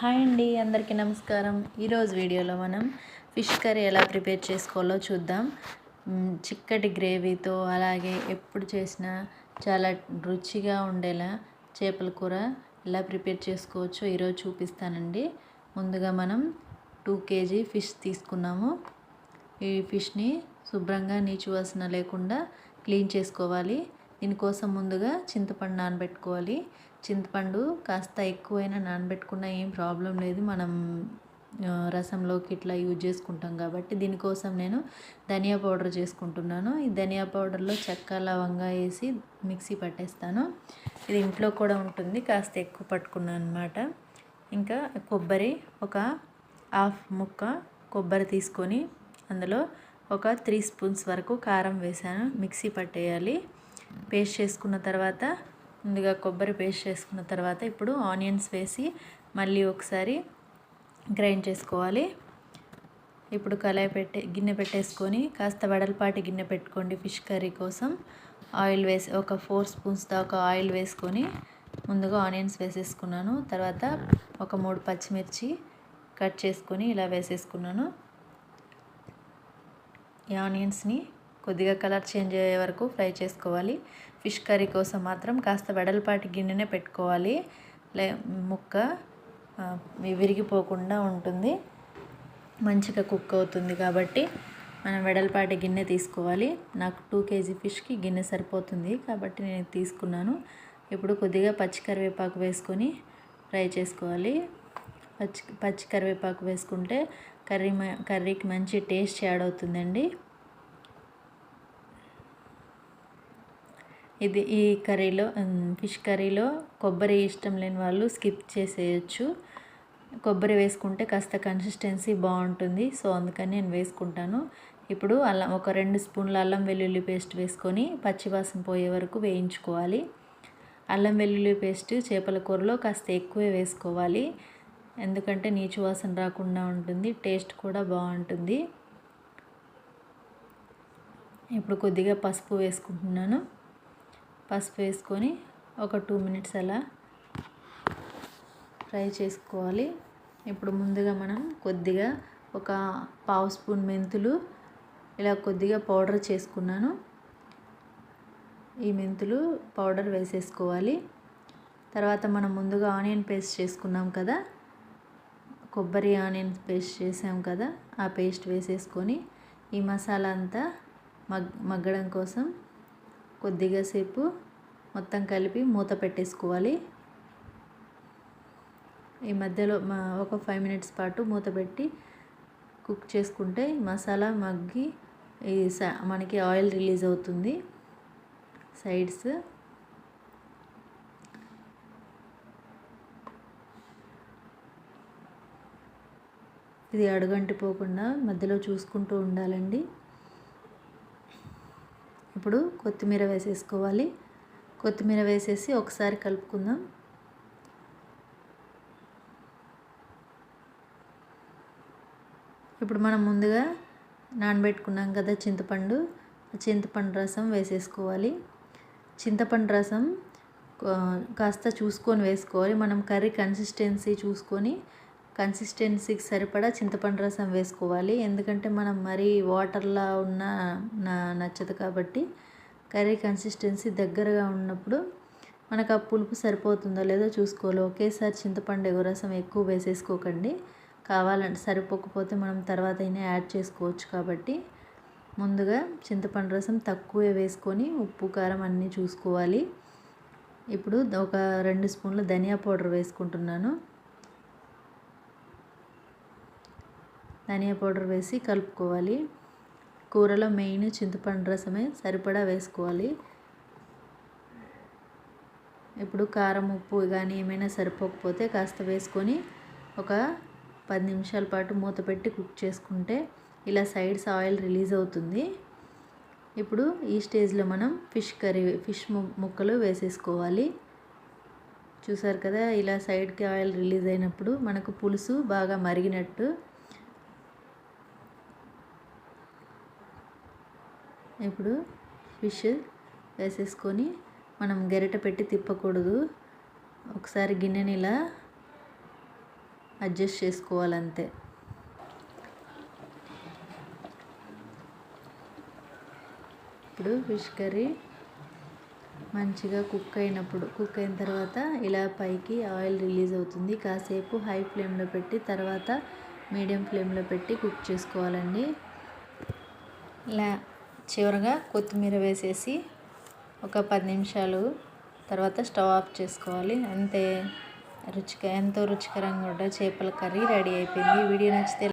Hi అండి అందరికీ నమస్కారం. ఈరోజు వీడియోలో మనం ఫిష్ కర్రీ ఎలా ప్రిపేర్ చేసుకోవాలో చూద్దాం. చిక్కటి గ్రేవీతో అలాగే ఎప్పుడు చేసినా చాలా రుచిగా ఉండేలా చేపల కూర ఎలా ప్రిపేర్ చేసుకోవచ్చో ఈరోజు చూపిస్తానండి. ముందుగా మనం టూ కేజీ ఫిష్ తీసుకున్నాము. ఈ ఫిష్ని శుభ్రంగా నీచు వాసన లేకుండా క్లీన్ చేసుకోవాలి. దీనికోసం ముందుగా చింతపండు నానబెట్టుకోవాలి. చింతపండు కాస్త ఎక్కువైనా నానబెట్టుకున్నా ఏం ప్రాబ్లం లేదు. మనం రసంలోకి ఇట్లా యూజ్ చేసుకుంటాం కాబట్టి దీనికోసం నేను ధనియా పౌడర్ చేసుకుంటున్నాను. ఈ ధనియా పౌడర్లో చెక్క లవంగా వేసి మిక్సీ పట్టేస్తాను. ఇది ఇంట్లో కూడా ఉంటుంది కాస్త ఎక్కువ పట్టుకున్నాను అనమాట ఇంకా కొబ్బరి ఒక హాఫ్ ముక్క కొబ్బరి తీసుకొని అందులో ఒక త్రీ స్పూన్స్ వరకు కారం వేసాను. మిక్సీ పట్టేయాలి. పేస్ట్ చేసుకున్న తర్వాత ముందుగా కొబ్బరి పేస్ట్ చేసుకున్న తర్వాత ఇప్పుడు ఆనియన్స్ వేసి మళ్ళీ ఒకసారి గ్రైండ్ చేసుకోవాలి. ఇప్పుడు కళాయి పెట్టే గిన్నె పెట్టేసుకొని కాస్త వెడల్పాటి గిన్నె పెట్టుకోండి ఫిష్ కర్రీ కోసం. ఆయిల్ వేసి ఒక ఫోర్ స్పూన్స్ దాకా ఆయిల్ వేసుకొని ముందుగా ఆనియన్స్ వేసేసుకున్నాను. తర్వాత ఒక మూడు పచ్చిమిర్చి కట్ చేసుకొని ఇలా వేసేసుకున్నాను. ఈ ఆనియన్స్ని కొద్దిగా కలర్ చేంజ్ అయ్యే వరకు ఫ్రై చేసుకోవాలి. ఫిష్ కర్రీ కోసం మాత్రం కాస్త వెడల్పాటి గిన్నెనే పెట్టుకోవాలి. లే ముక్క విరిగిపోకుండా ఉంటుంది. మంచిగా కుక్ అవుతుంది కాబట్టి మనం వెడల్పాటి గిన్నె తీసుకోవాలి. నాకు టూ కేజీ ఫిష్కి గిన్నె సరిపోతుంది కాబట్టి నేను తీసుకున్నాను. ఇప్పుడు కొద్దిగా పచ్చి కరివేపాకు వేసుకొని ఫ్రై చేసుకోవాలి. పచ్చి పచ్చి కరివేపాకు వేసుకుంటే కర్రీ కర్రీకి మంచి టేస్ట్ యాడ్ అవుతుందండి. ఇది ఈ కర్రీలో ఫిష్ కర్రీలో కొబ్బరి ఇష్టం లేని వాళ్ళు స్కిప్ చేసేయచ్చు. కొబ్బరి వేసుకుంటే కాస్త కన్సిస్టెన్సీ బాగుంటుంది. సో అందుకని నేను వేసుకుంటాను. ఇప్పుడు అల్లం ఒక రెండు స్పూన్ల అల్లం వెల్లుల్లి పేస్ట్ వేసుకొని పచ్చివాసన పోయే వరకు వేయించుకోవాలి. అల్లం వెల్లుల్లి పేస్ట్ చేపల కూరలో కాస్త ఎక్కువే వేసుకోవాలి. ఎందుకంటే నీచు వాసన రాకుండా ఉంటుంది టేస్ట్ కూడా బాగుంటుంది. ఇప్పుడు కొద్దిగా పసుపు వేసుకుంటున్నాను. పసుపు వేసుకొని ఒక టూ మినిట్స్ అలా ఫ్రై చేసుకోవాలి. ఇప్పుడు ముందుగా మనం కొద్దిగా ఒక పావు స్పూన్ మెంతులు ఇలా కొద్దిగా పౌడర్ చేసుకున్నాను. ఈ మెంతులు పౌడర్ వేసేసుకోవాలి. తర్వాత మనం ముందుగా ఆనియన్ పేస్ట్ చేసుకున్నాం కదా కొబ్బరి ఆనియన్ పేస్ట్ చేసాం కదా ఆ పేస్ట్ వేసేసుకొని ఈ మసాలా అంతా మగ్ మగ్గడం కోసం కొద్దిగా సేపు మొత్తం కలిపి మూత పెట్టేసుకోవాలి. ఈ మధ్యలో మా ఒక ఫైవ్ మినిట్స్ పాటు మూత పెట్టి కుక్ చేసుకుంటే మసాలా మగ్గి ఈ మనకి ఆయిల్ రిలీజ్ అవుతుంది. సైడ్స్ ఇది అడుగంటిపోకుండా మధ్యలో చూసుకుంటూ ఉండాలండి. ఇప్పుడు కొత్తిమీర వేసేసుకోవాలి. కొత్తిమీర వేసేసి ఒకసారి కలుపుకుందాం. ఇప్పుడు మనం ముందుగా నానబెట్టుకున్నాం కదా చింతపండు. చింతపండు రసం వేసేసుకోవాలి. చింతపండు రసం కా- కాస్త చూసుకొని వేసుకోవాలి. మనం కర్రీ కన్సిస్టెన్సీ చూసుకొని కన్సిస్టెన్సీకి సరిపడా చింతపండు రసం వేసుకోవాలి. ఎందుకంటే మనం మరీ వాటర్లా ఉన్న నా నచ్చదు కాబట్టి కర్రీ కన్సిస్టెన్సీ దగ్గరగా ఉన్నప్పుడు మనకు ఆ పులుపు సరిపోతుందో లేదో చూసుకోవాలి. ఒకేసారి చింతపండు ఎగువ రసం ఎక్కువ వేసేసుకోకండి. కావాలంటే సరిపోకపోతే మనం తర్వాత అయినా యాడ్ చేసుకోవచ్చు కాబట్టి ముందుగా చింతపండు రసం తక్కువే వేసుకొని ఉప్పు కారం అన్నీ చూసుకోవాలి. ఇప్పుడు ఒక రెండు స్పూన్ల ధనియా పౌడర్ వేసుకుంటున్నాను. ధనియా పౌడర్ వేసి కలుపుకోవాలి. కూరలో మెయిన్ చింతపండు రసమే సరిపడా వేసుకోవాలి. ఇప్పుడు కారం ఉప్పు కానీ ఏమైనా సరిపోకపోతే కాస్త వేసుకొని ఒక పది నిమిషాల పాటు మూత పెట్టి కుక్ చేసుకుంటే ఇలా సైడ్స్ ఆయిల్ రిలీజ్ అవుతుంది. ఇప్పుడు ఈ స్టేజ్లో మనం ఫిష్ కర్రీ ఫిష్ ముక్కలు వేసేసుకోవాలి. చూసారు కదా ఇలా సైడ్కి ఆయిల్ రిలీజ్ అయినప్పుడు మనకు పులుసు బాగా మరిగినట్టు ఇప్పుడు ఫిష్ వేసేసుకొని మనం గరిట పెట్టి తిప్పకూడదు. ఒకసారి గిన్నెని ఇలా అడ్జస్ట్ చేసుకోవాలంతే. ఇప్పుడు ఫిష్ కర్రీ మంచిగా కుక్ అయినప్పుడు కుక్ అయిన తర్వాత ఇలా పైకి ఆయిల్ రిలీజ్ అవుతుంది. కాసేపు హై ఫ్లేమ్లో పెట్టి తర్వాత మీడియం ఫ్లేమ్లో పెట్టి కుక్ చేసుకోవాలండి. ఇలా చివరగా కొత్తిమీర వేసేసి ఒక పది నిమిషాలు తర్వాత స్టవ్ ఆఫ్ చేసుకోవాలి. అంతే. రుచిక ఎంతో రుచికరంగా ఉండే చేపల కర్రీ రెడీ అయిపోయింది. వీడియో నచ్చితే